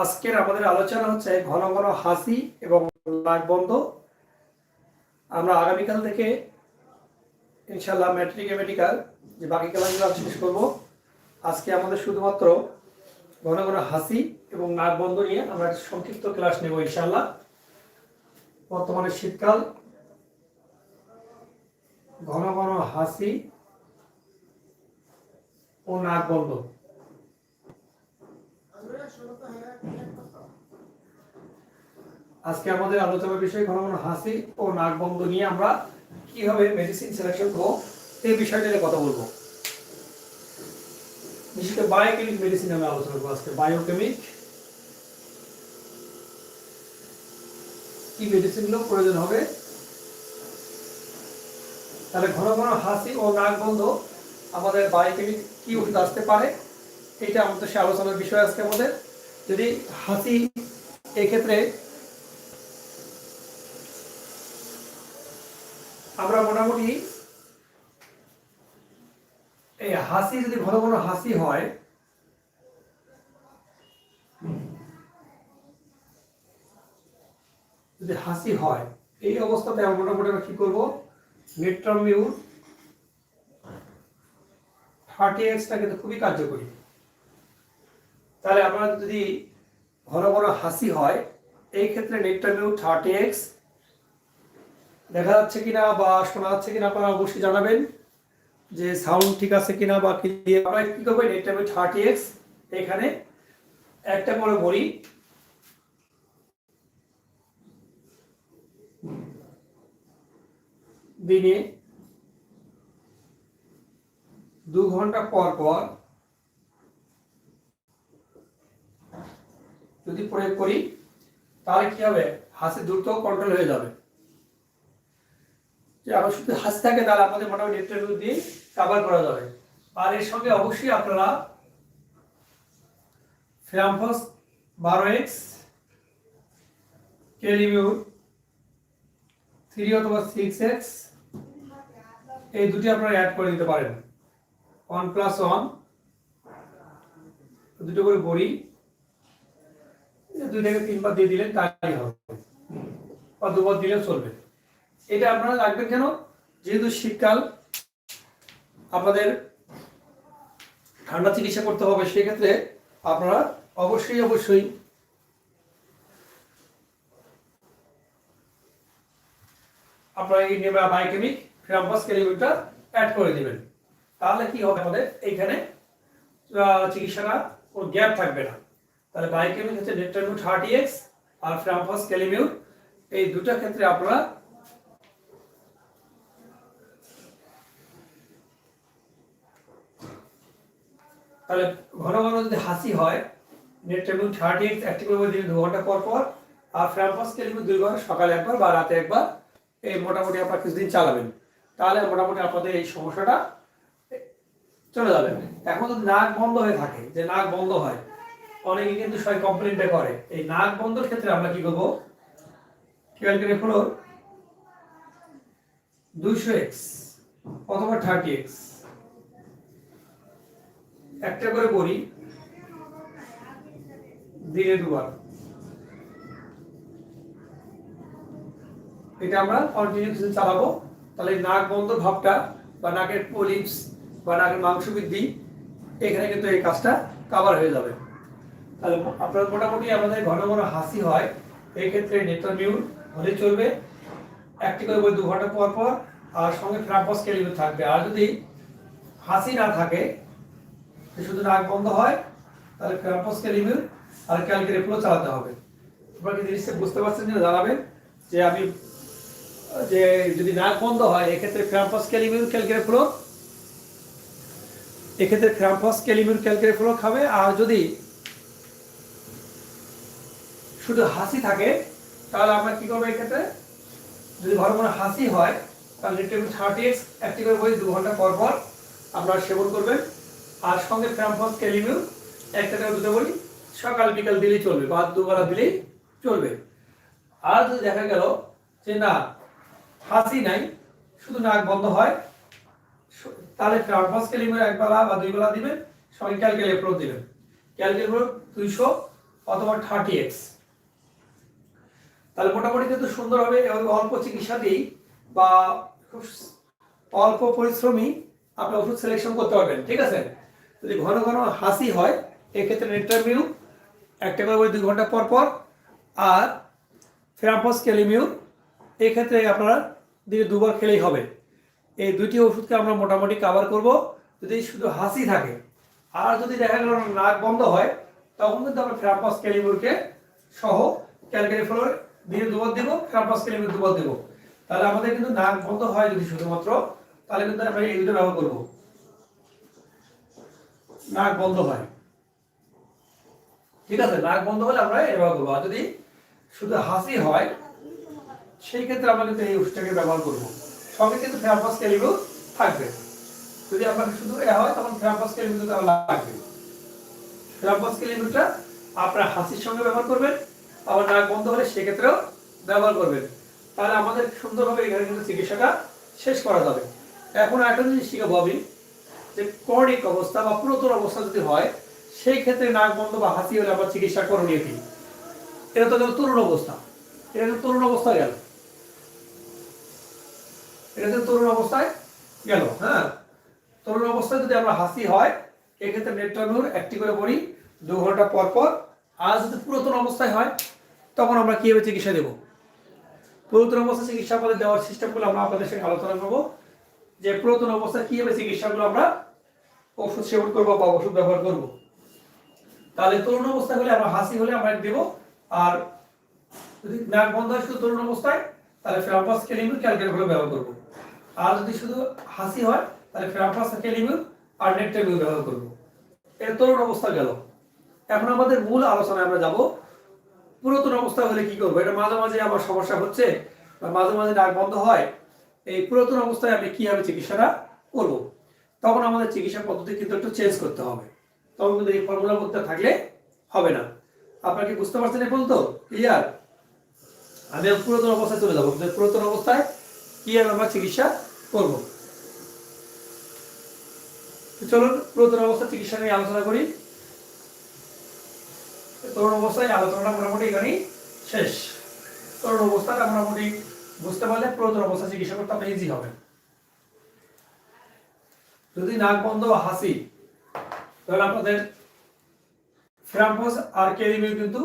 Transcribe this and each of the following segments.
আজকের আমাদের আলোচনা হচ্ছে ঘন ঘন হাসি এবং নাক বন্ধ আমরা আগামীকাল থেকে ইনশাল্লাহ ম্যাট্রিক মেডিকেল যে বাকি আমি শেষ করব। আজকে আমাদের শুধুমাত্র ঘন ঘন হাসি এবং নাক বন্ধ নিয়ে আমরা সংক্ষিপ্ত ক্লাস নেব ইনশাল্লাহ বর্তমানে শীতকাল। ঘন ঘন হাসি ও নাক বন্ধ আজকে আমাদের আলোচনার বিষয় ঘন ঘন হাসি ও নাক বন্ধ নিয়ে আমরা কীভাবে মেডিসিন সিলেকশন করব এই বিষয়টা নিয়ে কথা বলব। বিশেষ বায়োকেমিক মেডিসিন আমি আলোচনা করব আজকে। বায়োকেমিক কি মেডিসিনগুলো প্রয়োজন হবে? তাহলে ঘন ঘন হাসি ও নাক বন্ধ আমাদের বায়োকেমিক কি ওষুধ আসতে পারে? এটা আমাদের সে আলোচনার বিষয় আজকে আমাদের। যদি হাসি এক্ষেত্রে আমরা মোটামুটি এই হাসি যদি ঘন ঘন হাসি হয়, যদি হাসি হয়, এই অবস্থাতে আমরা মোটামুটি আমরা কি করব? মেট্রামিউর থার্টি এক্সটা কিন্তু খুবই কার্যকরী। তাহলে আপনার যদি ঘন ঘন হাসি হয়, এই ক্ষেত্রে নেট্রামিউর থার্টি এক্স দেখা যাচ্ছে কিনা বা শোনা যাচ্ছে কিনা আপনারা অবশ্যই জানাবেন যে সাউন্ড ঠিক আছে কিনা বা কি আমরা কি করব? থার্টি এক্স এখানে একটা করে বড়ি দিনে দু ঘণ্টা পর পর যদি প্রয়োগ করি, তাহলে কি হবে? হাসি দ্রুত কন্ট্রোল হয়ে যাবে। যে আমার শুধু হাসি থাকে, তাহলে আমাদের মোটামুটি নেট্রামিউর দিয়ে কাভার করা যাবে। আর এর সঙ্গে অবশ্যই আপনারা ফ্রামফস বারো এক্স কেলিমিউর থ্রি অথবা সিক্স এক্স এই দুটি আপনারা অ্যাড করে দিতে পারেন। ওয়ান প্লাস ওয়ান দুটো করে বড়ি দুই থেকে তিনবার দিয়ে দিলেন তাই হবে। বা দুবার দিলেও চলবে। এটা আপনারা রাখবেন কেন? যেহেতু শীতকাল, আপনাদের ঠান্ডা চিকিৎসা করতে হবে, সেক্ষেত্রে আপনারা অবশ্যই অবশ্যই আপনারা এই বায়োকেমিক ফ্রাম্পাস অ্যাড করে দিবেন। তাহলে কি হবে আমাদের? এইখানে চিকিৎসাটা কোনো গ্যাপ থাকবে না। তাহলে বায়োকেমিক হচ্ছে নেট্রামিউ থার্টি এক্স আর ফ্রাম্পাস ক্যালিমিউ এই দুটো ক্ষেত্রে আপনারা তাহলে ঘন ঘন যদি হাসি হয় নেট্রামিউ থার্টি এক্স অ্যাক্টিভ করে দিন দু ঘণ্টা পর পর, আর ফ্রাম্পাস ক্যালিমিউ দুই ঘণ্টা সকালে একবার বা রাতে একবার, এই মোটামুটি আপনারা কিছুদিন চালাবেন। তাহলে মোটামুটি আপনাদের এই সমস্যাটা চলে যাবে। এখন যদি নাক বন্ধ হয়ে থাকে। যে নাক বন্ধ হয় অনেকে কিন্তু সবাই কমপ্লেনটা করে। এই নাক বন্ধর ক্ষেত্রে আমরা কি করব? ক্যালকুলেট হলো দুইশো এক্স অথবা থার্টি এক্স একটা করে বড়ি দিনে দুবার। এটা আমরা কন্টিনিউ চালাবো। তাহলে নাক বন্ধ ভাবটা বা নাকের পলিপস বা নাকের মাংস বৃদ্ধি এখানে কিন্তু এই কাজটা কাভার হয়ে যাবে। তাহলে আপনার মোটামুটি আমাদের ঘন ঘন হাসি হয়। এই ক্ষেত্রে নেট্রামিউর হলে চলবে। একটি করে বই দু ঘণ্টা পর পর, আর সঙ্গে ফ্রাম্পাস ক্যালিমিউর থাকবে। আর যদি হাসি না থাকে শুধু নাক বন্ধ হয়, তাহলে ফ্রাম্পাস ক্যালিমিউর আর ক্যালকুলেটগুলো চালাতে হবে। আপনারা কি জিনিসটা বুঝতে পারছেন যে জানাবেন? যে আমি, যে যদি নাক বন্ধ হয়, এক্ষেত্রে ক্রাম্পাস ক্যালিমিউর ক্যালকুলেট ফ্লো এক্ষেত্রে ক্রাম্পাস ক্যালিমিউর ক্যালকুলেট ফ্লো খাবে। আর যদি শুধু হাসি থাকে, তাহলে আমরা কি করব এক্ষেত্রে? যদি ঘন ঘন হাসি হয়, তাহলে থার্টি এক্স একটি করে বই দু ঘণ্টা পর পর আপনারা সেবন করবেন। আর সঙ্গে ফ্রাম্পাস ক্যালিমিউর একটা করে দুটো বলি সকাল বিকাল দিলেই চলবে, বা দুবেলা দিলেই চলবে। আর যদি দেখা গেল যে না, হাসি নাই, শুধু নাক বন্ধ হয় তাহলে ফ্রাম্পাস ক্যালিমিউর এক বেলা বা দুই বেলা দিবেন সঙ্গে ক্যালকুলেট দিবেন। ক্যালকুলেট দুইশো অথবা থার্টি এক্স তাহলে মোটামুটি কিন্তু সুন্দরভাবে এবং অল্প চিকিৎসা দিয়েই বা খুব অল্প পরিশ্রমী আপনি ওষুধ সিলেকশন করতে পারবেন, ঠিক আছে? যদি ঘন ঘন হাসি হয়, এক্ষেত্রে ইন্টারভিউ একটা করে দুই ঘণ্টা পর পর, আর ফেরাপস ক্যালিমিউ এক্ষেত্রে ক্ষেত্রে আপনারা দিনে দুবার খেলেই হবে। এই দুইটি ওষুধকে আমরা মোটামুটি কাভার করব, যদি শুধু হাসি থাকে। আর যদি দেখা গেল নাক বন্ধ হয়, তখন কিন্তু আমরা ফেরাপস ক্যালিমিউরকে সহ ক্যালকারি ফ্লোর দিনে দুবার দেবো ফেরাপস ক্যালিমিউর দুবার দেবো। তাহলে আমাদের কিন্তু নাক বন্ধ হয় যদি শুধুমাত্র, তাহলে কিন্তু আমরা এই দুটো ব্যবহার করব। নাক বন্ধ হয়। ঠিক আছে, নাক বন্ধ হলে আমরা এটা ব্যবহার করব। আর যদি শুধু হাসি হয়, সেই ক্ষেত্রে আমরা কিন্তু এই ওষুধটাকে ব্যবহার করব। সঙ্গে কিন্তু ফ্যাম্পাস ক্যালিগো থাকবে। যদি আপনার শুধু এ হয়, তখন ফ্যাম্পাস ক্যালিগো লাগবে ফ্যাম্পাস ক্যালিগোটা আপনার হাসির সঙ্গে ব্যবহার করবেন আবার নাক বন্ধ হলে সেক্ষেত্রেও ব্যবহার করবেন। তাহলে আমাদের সুন্দরভাবে এখানে কিন্তু চিকিৎসাটা শেষ করা যাবে। এখন একটা জিনিস শিখাবো আমি, যে ক্রনিক অবস্থা বা পুরাতন অবস্থা যদি হয়, সেই ক্ষেত্রে নাক বন্ধ বা হাসি হলে আমরা চিকিৎসা করণীয় কি? এটা তো গেল তরুণ অবস্থা। এটা তো তরুণ অবস্থা গেল। এটা তো তরুণ অবস্থায় গেল হ্যাঁ? তরুণ অবস্থায় যদি আমরা হাসি হয়, এক্ষেত্রে নেট্রামিউর একটি করে বলি, দু ঘণ্টা পর পর আর যদি পুরাতন অবস্থায় হয় তখন আমরা কীভাবে চিকিৎসা দেব? পুরাতন অবস্থায় চিকিৎসা আমাদের দেওয়ার সিস্টেমগুলো আমরা আপনাদের সঙ্গে আলোচনা করব। যে পুরাতন অবস্থায় কীভাবে চিকিৎসাগুলো আমরা ওষুধ সেবন করব বা ওষুধ ব্যবহার করব। তাহলে তরুণ অবস্থা হলে আমরা হাসি হলে আমরা দেব। আর যদি নাক বন্ধ হয় শুধু তরুণ অবস্থায়, তাহলে ফ্রাম্পাস ক্যালিমিউর ক্যালকেটগুলো ব্যবহার করব। আর যদি শুধু হাসি হয়, তাহলে ফ্রাম্পাস ক্যালিমিউর আর নেট্রামিউর ব্যবহার করব। এর তরুণ অবস্থা গেল। এখন আমাদের মূল আলোচনায় আমরা যাব পুরাতন অবস্থা হলে কি করব? এটা মাঝে মাঝে আমার সমস্যা হচ্ছে, বা মাঝে মাঝে নাক বন্ধ হয়। এই পুরাতন অবস্থায় আমি কীভাবে চিকিৎসাটা করব? তখন আমাদের চিকিৎসা পদ্ধতি কিন্তু একটু চেঞ্জ করতে হবে। তখন কিন্তু এই ফর্মুলা করতে থাকলে হবে না। আপনারা কি বুঝতে পারছেন এখন তো ক্লিয়ার আমি পুরাতন অবস্থায় চলে যাব। পুরাতন অবস্থায় কীভাবে আমরা চিকিৎসা করব? চলুন, পুরাতন অবস্থা চিকিৎসা নিয়ে আলোচনা করি। তরুণ অবস্থায় আলোচনাটা মোটামুটি এখানেই শেষ। তরুণ অবস্থাটা মোটামুটি বুঝতে পারলে পুরাতন অবস্থা চিকিৎসা করতে আপনার ইজি হবে। যদি নাক বন্ধ, হাসি, তাহলে আপনাদের ফ্রাম্পোস আর ক্যালিমিউর কিন্তু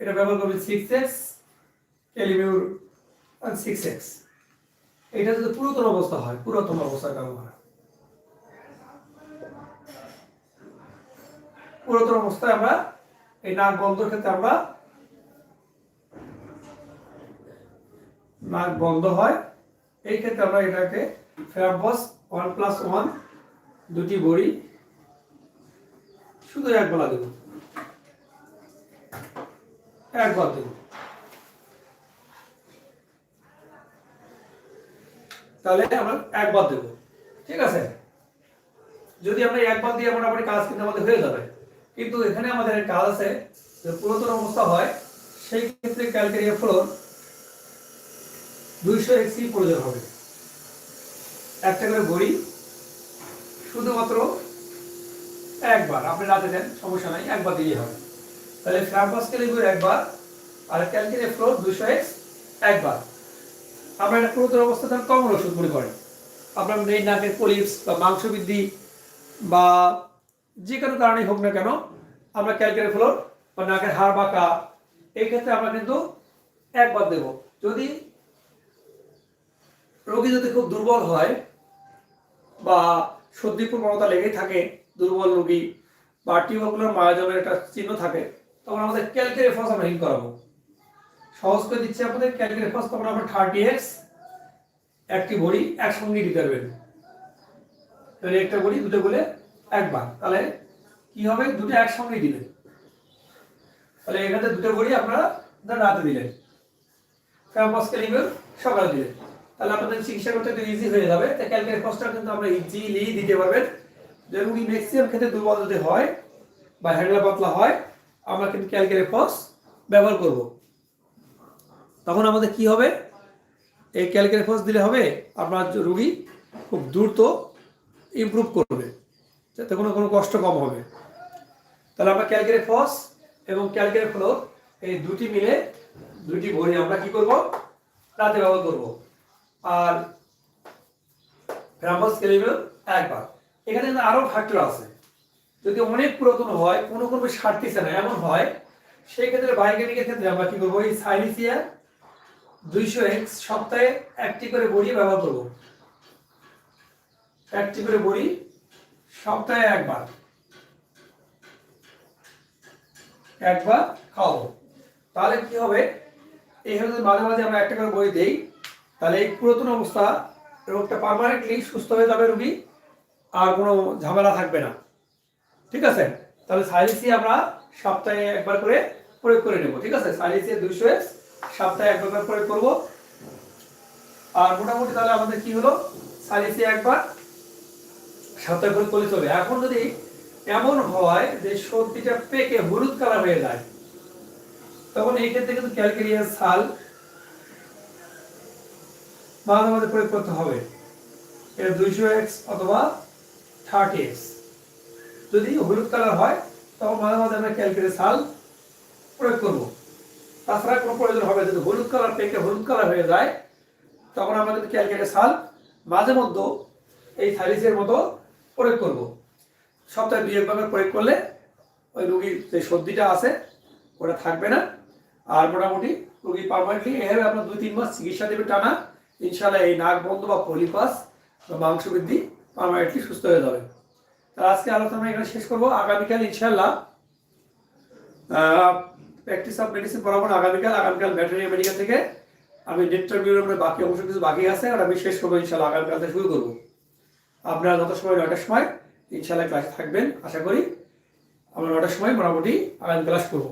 এটা ব্যবহার করবেন সিক্স এক্স ক্যালিমিউর সিক্স এক্স এটা যদি পুরাতন অবস্থা হয়, পুরাতন অবস্থায় ব্যবহার পুরাতন অবস্থায় আমরা এই নাক বন্ধর ক্ষেত্রে আমরা নাক বন্ধ হয়। এই ক্ষেত্রে আমরা এটাকে ফেরাবস ওয়ান প্লাস ওয়ান দুটি বড়ি, শুধু এক বেলা দেব। একবার দেব। তাহলে আমরা একবার দেব। ঠিক আছে? যদি আমরা একবার দিয়ে মোটামুটি কাজ কিন্তু আমাদের হয়ে যাবে। কিন্তু এখানে আমাদের কাজ আছে, যে পুরাতন অবস্থা হয়, সেই ক্ষেত্রে ক্যালকেরিয়া ফ্লোর দুইশো এক্সি প্রয়োজন হবে। একটা করে বড়ি শুধুমাত্র একবার। আপনি রাতে দেন, সমস্যা নাই, একবার দিলেই হবে। তাহলে ফ্রাম্পাস ক্যালিগুর একবার, আর ক্যালকেরিয়া ফ্লোর দুইশো এক্স একবার। আমরা একটা পুরাতন অবস্থা তার কমন ওষুধ মনে করেন। আপনার নেই নাকের পলিপস বা মাংস বৃদ্ধি বা যে কোনো কারণেই হোক না কেন, আমরা ক্যালকেরিয়া ফ্লোর বা নাকের হাড় বাঁকা, এই ক্ষেত্রে আমরা কিন্তু একবার দেব। যদি রোগী যদি খুব দুর্বল হয় বা সর্দি, প্রবণতা লেগেই থাকে, দুর্বল রোগী বা টিউবারকুলার মায়াজমের একটা চিহ্ন থাকে, তখন আমাদের ক্যালকেরিফস আমরা হিল করাবো। সহজ করে দিচ্ছি আপনাদের ক্যালকেরিফস তখন আমরা থার্টি এক্স একটি বড়ি একসঙ্গে দিতে পারবেন। একটা বড়ি দুটো বলে একবার, তাহলে কি হবে? দুটো একসঙ্গেই দিলেন। তাহলে এখানে দুটো বড়ি আপনারা রাতে দিলেন। ক্যাম্পাস ক্যালিংয়ের সকালে দিলেন। তাহলে আপনাদের চিকিৎসা করতে একটু ইজি হয়ে যাবে। তাই ক্যালকের কস্টটা কিন্তু আমরা ইজিলি দিতে পারবেন। যে রুগী ম্যাক্সিমাম ক্ষেত্রে দুর্বল যদি হয় বা হ্যান্ডলা পাতলা হয়, আমরা কিন্তু ক্যালকের ফস ব্যবহার করব। তখন আমাদের কি হবে? এই ক্যালকের ফস দিলে হবে, আপনার রুগী খুব দ্রুত ইমপ্রুভ করবে। যাতে কোনো কোনো কষ্ট কম হবে। তাহলে আমরা ক্যালকের ফস এবং ক্যালকের ফ্লোর, এই দুটি মিলে দুটি ভরি আমরা কি করব? রাতে ব্যবহার করব। আর ফ্রাম্বাস ক্যালিবার একবার। এখানে আরও আরও ফ্যাক্টর আছে। যদি অনেক পুরাতন হয়, কোনো কোনো সারতেছে না, এমন হয়, সেই ক্ষেত্রে বাইকেনিকের ক্ষেত্রে আমরা কি করব? এই সাইনিসিয়া দুইশো এক্স সপ্তাহে একটি করে বড়ি ব্যবহার করব। একটি করে বড়ি সপ্তাহে একবার। একবার খাওয়াবো। তাহলে কি হবে? এইভাবে মাঝে মাঝে আমরা একটা করে বই দেই, তাহলে এই পুরাতন অবস্থা রোগটা পারমানেন্টলি সুস্থ হয়ে যাবে রুগী, আর কোনো ঝামেলা থাকবে না। ঠিক আছে? তাহলে সাইলিসি আমরা সপ্তাহে একবার করে প্রয়োগ করে নেব। ঠিক আছে? সাইলিসি দুইশো এক্স, সপ্তাহে একবার করে প্রয়োগ করব। আর মোটামুটি তাহলে আমাদের কি হলো? সাইলিসি একবার সপ্তাহে করে করলে চলবে এখন যদি এমন হয় যে সর্দিটা পেকে হলুদ কালার হয়ে যায়, তখন এই ক্ষেত্রে কিন্তু ক্যালকেরিয়ার সাল মাঝে মাঝে প্রয়োগ করতে হবে। এটা দুইশো এক্স অথবা থার্টি এক্স যদি হলুদ কালার হয়, তখন মাঝে মাঝে আমরা ক্যালকেরিয়ার সাল প্রয়োগ করব। তাছাড়া কোনো প্রয়োজন হবে। যদি হলুদ কালার পেকে হলুদ কালার হয়ে যায়, তখন আমরা কিন্তু ক্যালকেরিয়ার সাল মাঝে মধ্যে এই থাইলিসের মতো প্রয়োগ করব। সপ্তাহে দুই একবার প্রয়োগ করলে ওই রুগীর যে সর্দিটা আছে, ওটা থাকবে না। আর মোটামুটি রুগী পারমানেন্টলি এভাবে আপনার দুই তিন মাস চিকিৎসা দেবে টানা ইনশাল্লাহ এই নাক বন্ধ বা পলিপাস বা মাংস বৃদ্ধি পারমানেন্টলি সুস্থ হয়ে যাবে। তার আজকে আলোচনা এখানে শেষ করব। আগামীকাল ইনশাল্লাহ প্র্যাকটিস অফ মেডিসিন পড়াবো না। আগামীকাল আগামীকাল ভেটেরিনারি মেডিকেল থেকে আমি ডেটটা বিউরোর বাকি অংশ কিছু বাকি আছে আর আমি শেষ করব ইনশাল্লাহ আগামীকাল থেকে শুরু করব। আপনারা যত সময় নয়টার সময় ইনশাল্লাহ ক্লাসে থাকবেন, আশা করি আমরা নটার সময় মোটামুটি আগামী ক্লাস করব।